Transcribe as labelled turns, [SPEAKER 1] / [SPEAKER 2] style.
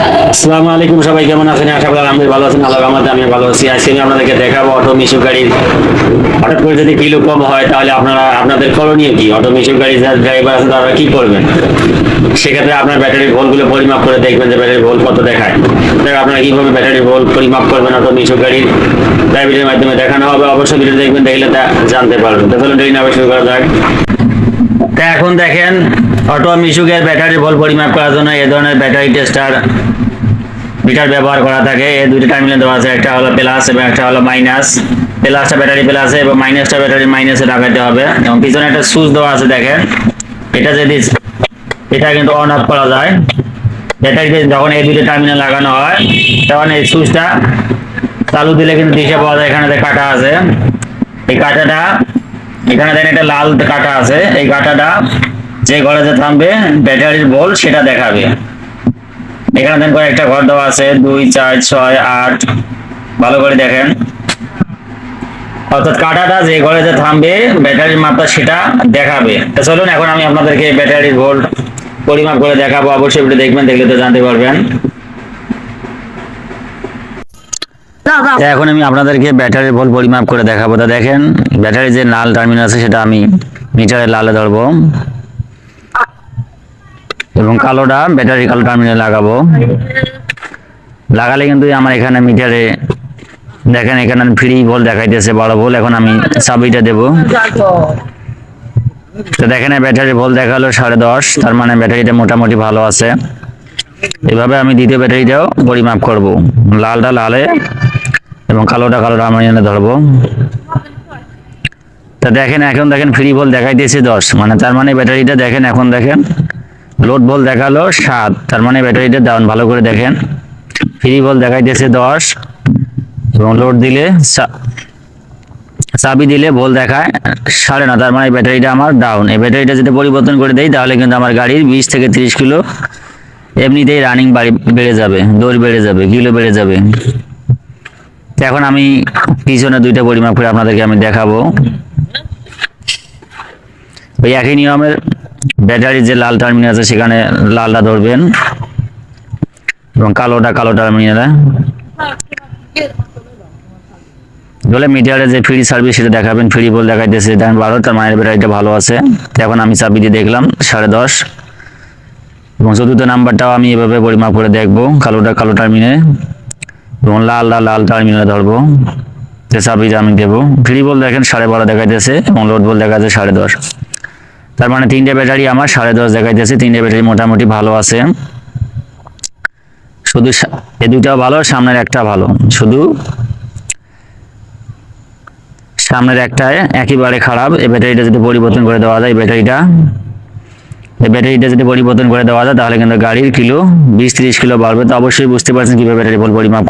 [SPEAKER 1] আসসালামু আলাইকুম সবাই, কেমন আছেন? আশা করি আমি ভালো আছেন। আল্লাহ রহমতে আমি ভালো আছি। আজকে আমি আপনাদেরকে দেখাবো অটো মিশু গাড়ির। হঠাৎ করে যদি কিলো কম হয়, তাহলে আপনারা, আপনাদের করণীয় কি? অটো মিশু গাড়ির যারা ড্রাইভার আছেন তারা কি করবেন? সেক্ষেত্রে আপনার ব্যাটারির ভোলগুলো পরিমাপ করে দেখবেন যে ব্যাটারির ভোল কত দেখায়। তাই আপনারা কীভাবে ব্যাটারির ভোল পরিমাপ করবেন অটো মিশু গাড়ির? ড্রাইভারের মাধ্যমে দেখানো হবে। অবশ্যই ভিডিও দেখবেন, দেখলে তা জানতে পারবেন। তো চলুন দেরি না শুরু করা যাক। তা এখন দেখেন অটো মিশুকের ব্যাটারি ভোল পরিমাপ করার জন্য এ ধরনের ব্যাটারি টেস্টার মিটার ব্যবহার করা থাকে। এই দুটি টার্মিনাল দেওয়া আছে, একটা হলো প্লাস এবং একটা হলো মাইনাস প্লাসটা ব্যাটারি প্লাসে এবং মাইনাসটা ব্যাটারি মাইনাসে লাগাতে হবে। এবং পিছনে একটা সুইচ দেওয়া আছে, দেখেন। এটা যদি, এটা কিন্তু অন অফ করা যায়। ব্যাটারিতে যখন এই দুটো টার্মিনাল লাগানো হয়, তখন এই সুইচটা চালু দিলে কিন্তু দিশে পাওয়া যায়, এখানে কাটা আছে। এই কাটাটা এখানে দেখেন একটা লাল কাটা আছে। এই কাটাটা যে ঘরে যে থামবে, ব্যাটারির বল সেটা দেখাবে। এখানে দেখেন কয়েকটা ঘর দেওয়া আছে। দুই, চার, ছয়, আট, ভালো করে দেখেন। অর্থাৎ কাটাটা যে ঘরে যে থামবে, ব্যাটারির মাপটা সেটা দেখাবে। চলুন, এখন আমি আপনাদেরকে ব্যাটারির ভোল্ট পরিমাপ করে দেখাবো। অবশ্যই দেখবেন, দেখলে তো জানতে পারবেন তা এখন আমি আপনাদেরকে ব্যাটারির ভোল্ট পরিমাপ করে দেখাবো। তা দেখেন ব্যাটারি যে লাল টার্মিনাল আছে, সেটা আমি মিটারে লালে ধরবো। এবং কালোটা ব্যাটারি কালো টার্মিনালে লাগাবো। লাগালে কিন্তু আমার এখানে মিটারে, দেখেন এখানে ফ্রি ভোল দেখাইতেছে, বড় ভোল এখন আমি চাবিটা দেবো। তো দেখেন ব্যাটারি ভোল দেখাল সাড়ে দশ। তার মানে ব্যাটারিটা মোটামুটি ভালো আছে। এভাবে আমি দ্বিতীয় ব্যাটারিটাও পরিমাপ করব। লালটা লালে এবং কালোটা কালোটা আমি এনে ধরবো। তা দেখেন, এখন দেখেন ফ্রি ভোল দেখাইতেছে দশ। মানে তার মানে ব্যাটারিটা দেখেন, এখন দেখেন লোড বল দেখাল সাত। তার মানে ব্যাটারিটা ডাউন ভালো করে দেখেন। ফ্রি ভোল দেখাইতেছে দশ এবং লোড দিলে চাবি দিলে বল দেখায় সাড়ে না তার মানে ব্যাটারিটা আমার ডাউন এই ব্যাটারিটা যদি পরিবর্তন করে দেই, তাহলে কিন্তু আমার গাড়ির বিশ থেকে তিরিশ কিলো এমনিতেই রানিং বাড়ি, বেড়ে যাবে, দৌড় বেড়ে যাবে কিলো বেড়ে যাবে। এখন আমি পিছনে দুইটা পরিমাপ করে আপনাদেরকে আমি দেখাবো। ওই একই নিয়মের ব্যাটারির যে লাল টার্মিনাল আছে, সেখানে লালটা ধরবেন। এবং কালোটা কালো টার্মিনালে। বলে মিটারে যে ফ্রি সার্ভিস সেটা দেখাবেন ফ্রি বল দেখাইতেছে। দেখেন বারো তার মায়ের ব্যাটারিটা ভালো আছে। এখন আমি চাবি দিয়ে দেখলাম, সাড়ে দশ। এবং চতুর্থ নাম্বারটাও আমি এভাবে পরিমাপ করে দেখব, কালোটা কালো টার্মিনে এবং লালটা লাল লাল টার্মিনালে ধরবো। তো চাবিটা আমি দেবো। ফ্রি বল দেখেন সাড়ে বারো দেখাইতেছে এবং লোড বল দেখাচ্ছে সাড়ে দশ। তার মানে তিনটে ব্যাটারি আমার সাড়ে দশ দেখাইতেছে। তিনটে ব্যাটারি মোটামুটি ভালো আছে। শুধু এ দুইটাও ভালো, সামনের একটা ভালো। শুধু সামনের একটা একেবারে খারাপ। এই ব্যাটারিটা যদি পরিবর্তন করে দেওয়া যায়, এই ব্যাটারিটা এই ব্যাটারিটা যদি পরিবর্তন করে দেওয়া যায়, তাহলে কিন্তু গাড়ির কিলো বিশ, তিরিশ কিলো বাড়বে। তো অবশ্যই বুঝতে পারছেন কীভাবে ব্যাটারি পরিমাপ